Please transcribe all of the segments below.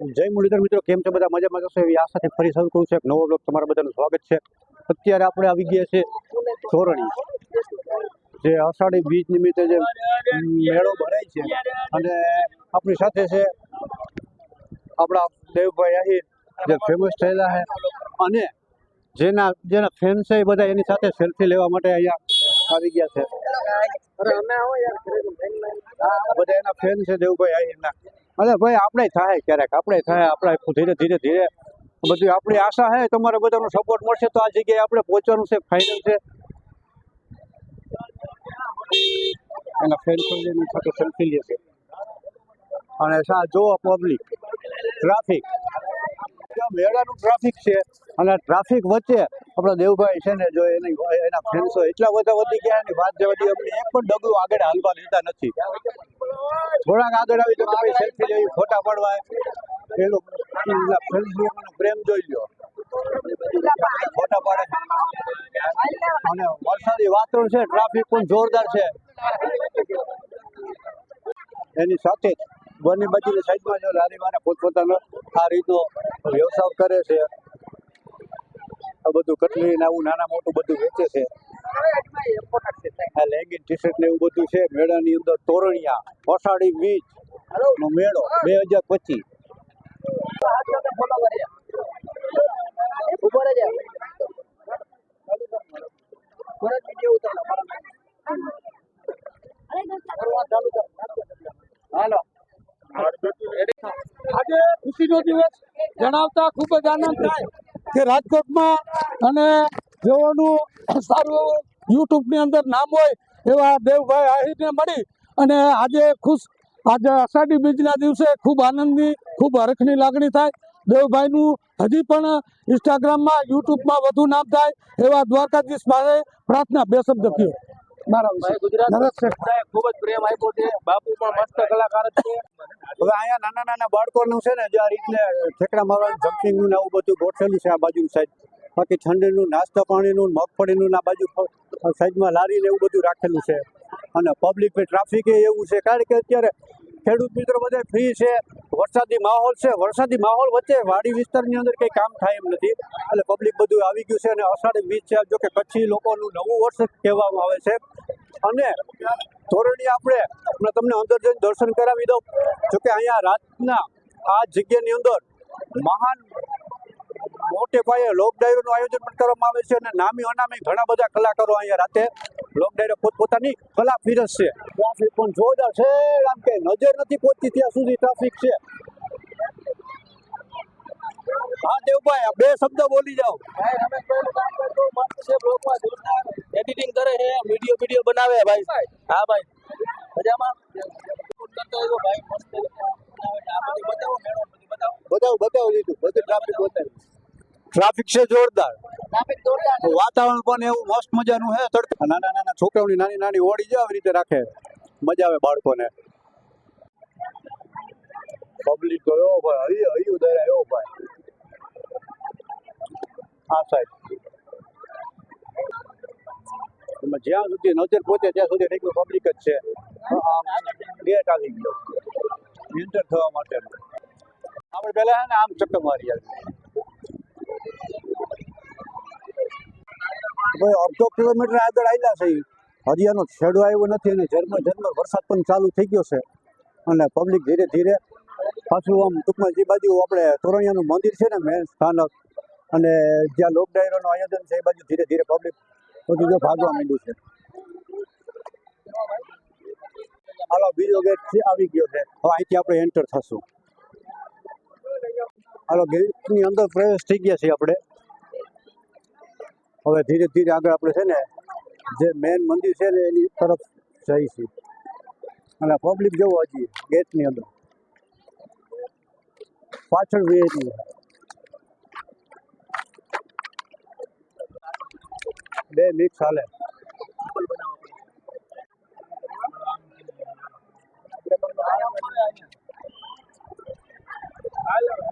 જય મુરલીધર મિત્રો કેમ છો બધા? મજામાં જશો એવી આશાથી ફરી શરૂ કરું છું એક નવો બ્લોગ તમારા બધાનું સ્વાગત છે. અત્યારે આપણે આવી ગયા છે ધોરણી જે અષાઢી બીજ નિમિત્તે જે મેળો ભરાય છે. અને આપણી સાથે છે આપણા દેવભાઈ આહિર જે ફેમસ થયેલા છે. અને જેના જેના ફેન છે એ બધા એની સાથે સેલ્ફી લેવા માટે અહીંયા આવી ગયા છે. બધા એના ફેન છે દેવભાઈ આહિરના. અરે ભાઈ, આપણે થાય ક્યારેક, આપણે થાય, આપણે ધીરે ધીરે ધીરે. બધી આપણી આશા છે, તમારે બધાનો સપોર્ટ મળશે તો આ જગ્યાએ આપણે પહોંચવાનું છે ફાઇનલ છે. એના ફેન સાથે સેલ્ફી લે છે. અને સા જો પબ્લિક ટ્રાફિક મેળાનું ટ્રાફિક છે અને ટ્રાફિક વચ્ચે આપણા દેવભાઈ છે ને જો એની એના ફ્રેન્ડ્સો એટલા બધા વધી ગયા એની વાત જવા દઈએ, અમને એક પણ ડગલું આગળ હાલવા દેતા નથી. થોડાક આગળ આવી તો ભાઈ સેલ્ફી લેવી ફોટા પડવા પેલું ફ્રેન્ડ્સ પ્રેમ જોઈ લો ફોટા પાડે. અને વરસાદી વાતાવરણ છે ટ્રાફિક પણ જોરદાર છે. એની સાથે જ બંને બાજુની સાઈડમાં જો લારી વાળા પોતપોતાનો આ રીતનો વ્યવસાય કરે છે. આ બધું કટલી ને આવું નાના મોટું બધું વેચે છે. લેગિન ટી શર્ટ ને એવું બધું છે. મેળાની અંદર તોરણિયા અષાઢી બીજ નો મેળો બે હજાર પચીસ. આજે ખુશીનો દિવસ. જણાવતા ખૂબ જ આનંદ થાય કે રાજકોટમાં અને જેઓનું સારું યુટ્યુબની અંદર નામ હોય એવા દેવભાઈ આહિરને મળી અને આજે ખુશ આજે અષાઢી બીજના દિવસે ખૂબ આનંદની, ખૂબ હરખની લાગણી થાય દેવભાઈનું હજી પણ ઇન્સ્ટાગ્રામમાં યુટ્યુબમાં વધુ નામ થાય એવા દ્વારકાધીશ પાસે પ્રાર્થના, બે શબ્દ કયો. ભાઈ ગુજરાત. ખૂબ જ પ્રેમ આપ્યો છે. બાપુ પણ મસ્ત કલાકાર છે. હવે અહીંયા નાના નાના બાળકોનું છે ને જે આ રીતે ઠેકડા મારવાનું જમ્પિંગનું ને આવું બધું ગોઠવેલું છે આ બાજુ સાઈડ બાકી ઠંડીનું નાસ્તા પાણીનું મગફળીનું ને આ બાજુ સાઈડમાં લારી ને એવું બધું રાખેલું છે. અને પબ્લિક ટ્રાફિક એવું છે. કારણ કે અત્યારે ખેડૂત મિત્રો બધા ફ્રી છે. વરસાદી માહોલ છે. વરસાદી માહોલ વચ્ચે વાડી વિસ્તારની અંદર કંઈ કામ થાય એમ નથી. એટલે પબ્લિક બધું આવી ગયું છે અને અષાઢી બીજ છે. જો કે કચ્છી લોકોનું નવું વર્ષ કહેવામાં આવે છે. અને ધોરણી આપણે હમણાં તમને અંદર જઈને દર્શન કરાવી દઉં. જોકે અહીંયા રાતના આ જગ્યાની અંદર મહાન મોટે પાયે લોક ડાયરોનું આયોજન પણ કરવામાં આવે છે અને નામી અનામી ઘણા બધા કલાકારો અહીંયા રાતે લોક ડાયરો પોતપોતાની કલા પીરસશે ટ્રાફિક પણ જોરદાર છે, આમ કે નજર નથી પહોંચતી ત્યાં સુધી ટ્રાફિક છે. હા દેવભાઈ આ બે શબ્દ બોલી જાઓ. એડિટિંગ કરે છે વીડિયો વીડિયો બનાવે ભાઈ. હા ભાઈ. મજામાં? બતાવો બતાવો લીધું. બધું ટ્રાફિક બતાવ્યું ટ્રાફિક છે જોરદાર. વાતાવરણ પણ એવું મસ્ત મજાનું હે તડકા નાના નાના છોકરાઓની નાની નાની ઓળી આવી રીતે રાખે. મજા આવે બાળકોને. પબ્લિક તો ભાઈ. હૈયું હૈયું દરે એવો ભાઈ. આ સાહેબ. એમાં જ્યાં સુધી નજર પહોંચે ત્યાં સુધી એટલું પબ્લિક જ છે. ગેટ આવી ગયો. એન્ટર થવા માટે. આપણે પહેલા હે ને આમ ચક્કર મારી આવી અડધો કિલોમીટર આગળ આવ્યા છે હરિયાનો છેડો આવ્યો નથી અને ઝરમર ઝરમર વરસાદ પણ ચાલુ થઈ ગયો છે. અને પબ્લિક ધીરે ધીરે પાછું આમ ટૂંકમાં જે બાજુ આપણે તોરણિયાનું મંદિર છે ને મેન સ્થાનક અને જ્યાં લોક ડાયરોનું આયોજન છે, એ બાજુ ધીરે ધીરે પબ્લિક બધું જો ભાગવા માંડ્યું છે. હાલો, બીજો ગેટ આવી ગયો છે. હવે અહીંથી આપણે એન્ટર થશું. હાલો ગેટની અંદર પ્રવેશ થઈ ગયા છીએ આપણે. હવે ધીરે ધીરે આગળ આપણે છે ને, જે મેન મંદિર છે ને, એની તરફ જઈ અને પબ્લિક જવું હજી ગેટની અંદર. પાછળ વીઆઈપી બે મિક્સ હાલે. આરતીનો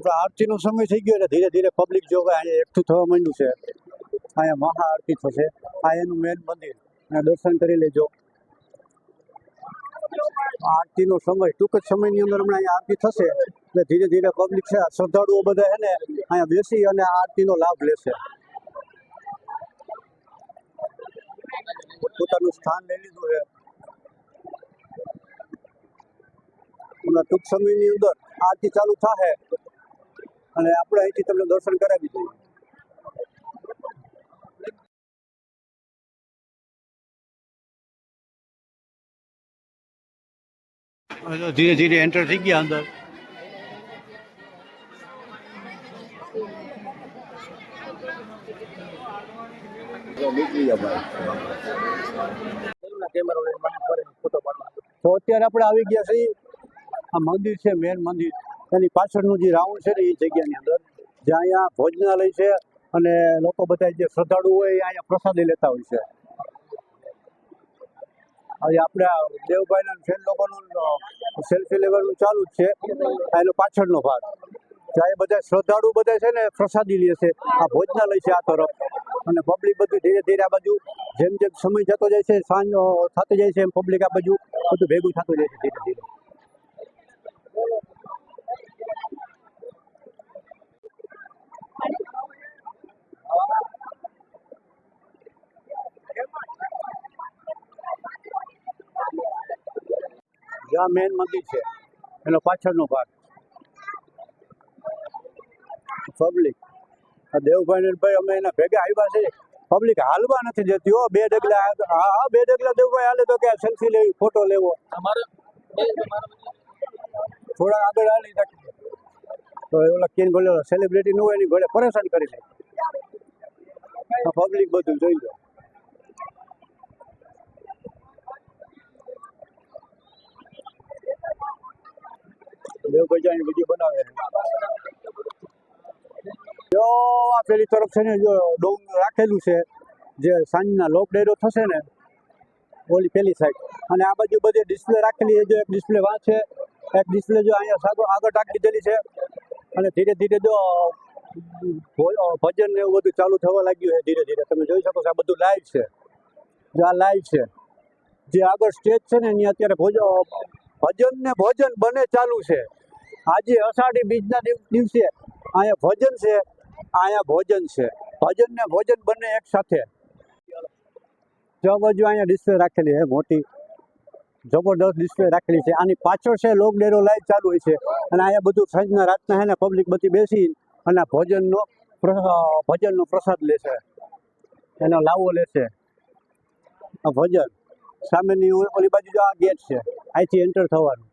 આપણે આરતીનો સમય થઈ ગયો એટલે ધીરે ધીરે પબ્લિક જો અહીંયા એકઠું થવા માંડ્યું છે. અહીંયા મહા આરતી થશે. આ એનું મેન મંદિર. અને દર્શન કરી લેજો. આરતીનો સમય, ટૂંક જ સમયની અંદર હમણાં અહીંયા આરતી થશે. એટલે ધીરે ધીરે પબ્લિક છે. શ્રદ્ધાળુઓ બધા છે ને અહીંયા બેસી અને આરતીનો લાભ લેશે. પોતાનું સ્થાન લઈ લીધું છે. ટૂંક સમયની અંદર આરતી ચાલુ થશે અને આપણે અહીંથી તમને દર્શન કરાવી દઈએ. ધીરે ધીરે એન્ટર થઈ ગયા અંદર. તો અત્યારે આપણે આવી ગયા છીએ. આ મંદિર છે મેન મંદિર. એની પાછળનું જે રાઉન્ડ છે ને એ જગ્યાની અંદર જ્યાં અહીંયા ભોજનાલય છે અને લોકો બધા જે શ્રદ્ધાળુ હોય એ અહીંયા પ્રસાદી લેતા હોય છે. હવે આપણે દેવભાઈના ફ્રેન્ડ લોકોનું સેલ્ફી લેવાનું ચાલુ જ છે. એનો પાછળનો ભાગ. જ્યાં એ બધા શ્રદ્ધાળુ બધા છે ને પ્રસાદી લે છે. આ ભોજનાલય છે આ તરફ. અને પબ્લિક બધું ધીરે ધીરે આ બાજુ, જેમ જેમ સમય જતો જાય છે, સાંજ થતો જાય છે એમ પબ્લિક આ બાજુ બધું ભેગું થતું જાય છે ધીરે ધીરે. જ્યાં મેન મંદિર છે એનો પાછળનો ભાગ. પબ્લિક દેવભાઈ ભાઈ અમે એના ભેગા આવ્યા છે. પબ્લિક હાલવા નથી જતી હો બે ડગલા હા હા બે ડગલા દેવભાઈ હાલે તો કે સેલ્ફી લેવી ફોટો લેવો. થોડા આગળ હાલી તો એ ઓલા કેન બોલે સેલિબ્રિટી નું હોય એની ઘોડે પરેશાન કરી લે. પબ્લિક બધું જોઈ લો. દેવભાઈ જાણી વીડિયો બનાવે. જો આ પેલી તરફ છે ને, જો ડોંગ રાખેલું છે, જે સાંજના લોક ડેરો થશે ને, ઓલી પેલી સાઈડ અને આ બાજુ બધી ડિસ્પ્લે રાખેલી છે, જો એક ડિસ્પ્લે વાંચે, એક ડિસ્પ્લે જો અહીંયા સાગો આગળ ટાંકી દીધેલી છે. અને ધીરે ધીરે જો ભજન ને એવું બધું ચાલુ થવા લાગ્યું છે ધીરે ધીરે. તમે જોઈ શકો છો આ બધું લાઈવ છે. જો આ લાઈવ છે. જે આગળ સ્ટેજ છે ને, એની અત્યારે ભોજન ભજન ને ભોજન બંને ચાલુ છે. આજે અષાઢી બીજના દિવસે અહીંયા ભજન છે, અહીંયા ભોજન છે. ભજન ને ભોજન બંને એક સાથે. જો બાજુ અહીંયા ડિસ્પ્લે રાખેલી છે, મોટી. જબરદસ્ત ડિસ્પ્લે રાખેલી છે. આની પાછળ છે લોક ડેરો લાઈવ ચાલુ હોય છે. અને અહીંયા બધું સાંજના રાતના છે પબ્લિક બધી બેસી અને ભોજનનો ભજનનો પ્રસાદ લેશે એનો લાવો લેશે ભજન. સામેની ઓલી બાજુ જો આ ગેટ છે. અહીંથી એન્ટર થવાનું.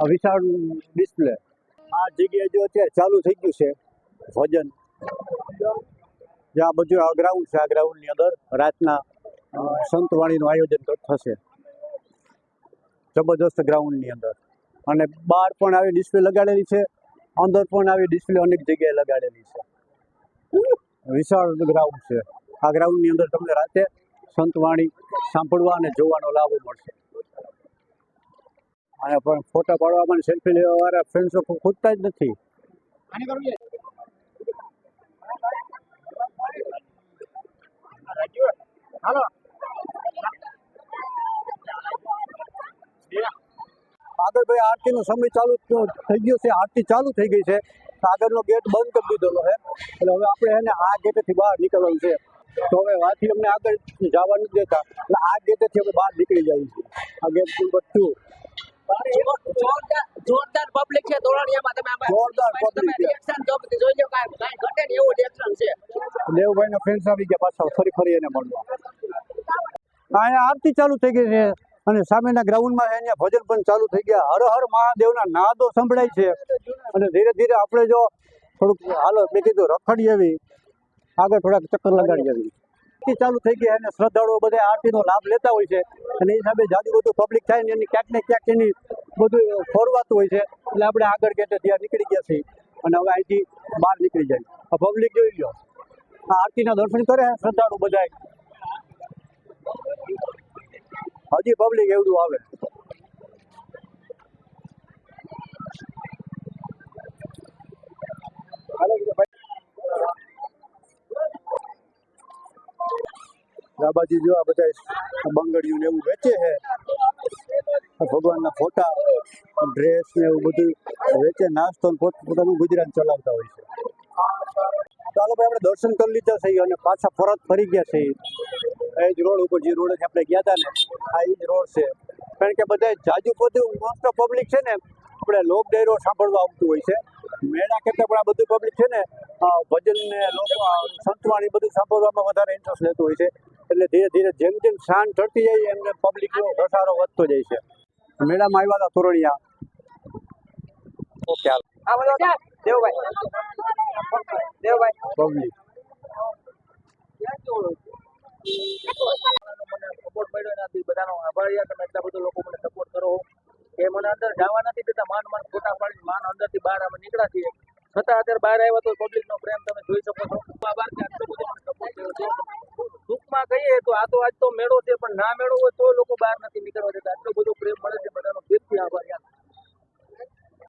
આ વિશાળ ડિસ્પ્લે આ જગ્યાએ જો અત્યારે ચાલુ થઈ ગયું છે ભજન. જે આ બધું આ ગ્રાઉન્ડ છે, આ ગ્રાઉન્ડની અંદર રાતના સંતવાણીનું આયોજન થશે. જબરદસ્ત ગ્રાઉન્ડની અંદર. અને બહાર પણ આવી ડિસ્પ્લે લગાડેલી છે. અંદર પણ આવી ડિસ્પ્લે અનેક જગ્યાએ લગાડેલી છે. વિશાળ ગ્રાઉન્ડ છે. આ ગ્રાઉન્ડની અંદર તમને રાતે સંતવાણી સાંભળવા અને જોવાનો લાભ મળશે. અને પણ ફોટા પાડવા પણ સેલ્ફી લેવા વાળા ફ્રેન્ડ્સો ખૂટતા જ નથી. આગળ ભાઈ આરતીનો સમય ચાલુ થઈ ગયો છે. આરતી ચાલુ થઈ ગઈ છે. આગળનો ગેટ બંધ કરી દીધેલો છે. એટલે હવે આપણે એને આ ગેટેથી બહાર નીકળવાનું છે. તો હવે વાથી અમને આગળ જવા નથી દેતા. એટલે આ ગેટેથી અમે બહાર નીકળી જઈએ છીએ. આ ગેટ નંબર ટુ જોરદાર જોરદાર પબ્લિક છે તોરણિયામાં તમે જોરદાર તમે છે. reaction જો જોઈ લો કાંઈ કાંઈ ઘટે ને એવું છે. ફ્રેન્ડ્સ આવી ગયા પાછા. ફરી ફરી એને મળવા. અહીંયા આરતી ચાલુ થઈ ગઈ છે. અને સામેના ગ્રાઉન્ડમાં અહીંયા ભજન પણ ચાલુ થઈ ગયા. હર હર મહાદેવના નાદો સંભળાય છે. અને ધીરે ધીરે આપણે જો થોડુંક હાલો, મેં કીધું રખડી આવી. આગળ થોડાક ચક્કર લગાડી આવી. આરતી ચાલુ થઈ ગઈ અને શ્રદ્ધાળુઓ બધા આરતીનો લાભ લેતા હોય છે. અને એ હિસાબે જાજુ બધું પબ્લિક થાય ને એની ક્યાંક ને ક્યાંક એની બધું ખોરવાતું હોય છે. એટલે આપણે આગળ ગેટે ત્યાં નીકળી ગયા છીએ. અને હવે અહીંથી બહાર નીકળી જાય. પબ્લિક જોઈ લો આ આરતીના દર્શન કરે શ્રદ્ધાળુ બધા હજી પબ્લિક એવડું આવે. આ બાજુ જો આ બધા બંગડીયું ને એવું વેચે છે. ભગવાનના ફોટા ડ્રેસ ને એવું બધું વેચે, નાસ્તો પોતાનું ગુજરાન ચલાવતા હોય છે. ચાલો ભાઈ, આપણે દર્શન કરી લીધા છે અને પાછા પરત ફરી ગયા છે. એ જ રોડ ઉપર જે રોડ આપણે ગયા હતા ને આ એ જ રોડ છે. કારણ કે બધા જાજુ બધું મોસ્ટ ઓફ પબ્લિક છે ને આપણે લોક ડાયરો સાંભળવા આવતું હોય છે. મેળા કરતાં પણ આ બધું પબ્લિક છે ને ભજન ને સંતવાણી બધું સાંભળવામાં વધારે ઇન્ટરેસ્ટ લેતું હોય છે. એટલે ધીરે ધીરે જેમ જેમ શાન ચડતી જાય એમને પબ્લિકનો ઘસારો વધતો જાય છે. મેળામાં આવ્યા હતા તોરણિયા. ઓકે હાલ. દેવભાઈ. દેવભાઈ. પબ્લિક યાર તમે એટલા બધા લોકો મને સપોર્ટ કરો એ મને અંદર જવા નથી દેતા, માન માન ફોટા પાડી માન અંદરથી બહાર અમે નીકળ્યા છીએ છતાં અત્યારે બહાર આવ્યા તો પબ્લિકનો પ્રેમ તમે જોઈ શકો છો. આભાર કે આટલો બધો મને સપોર્ટ કર્યો છે. ટૂંકમાં કહીએ તો આ તો આજ તો મેળો છે, પણ ના મેળો હોય તો લોકો બહાર નથી નીકળવા દેતા. આટલો બધો પ્રેમ મળે છે.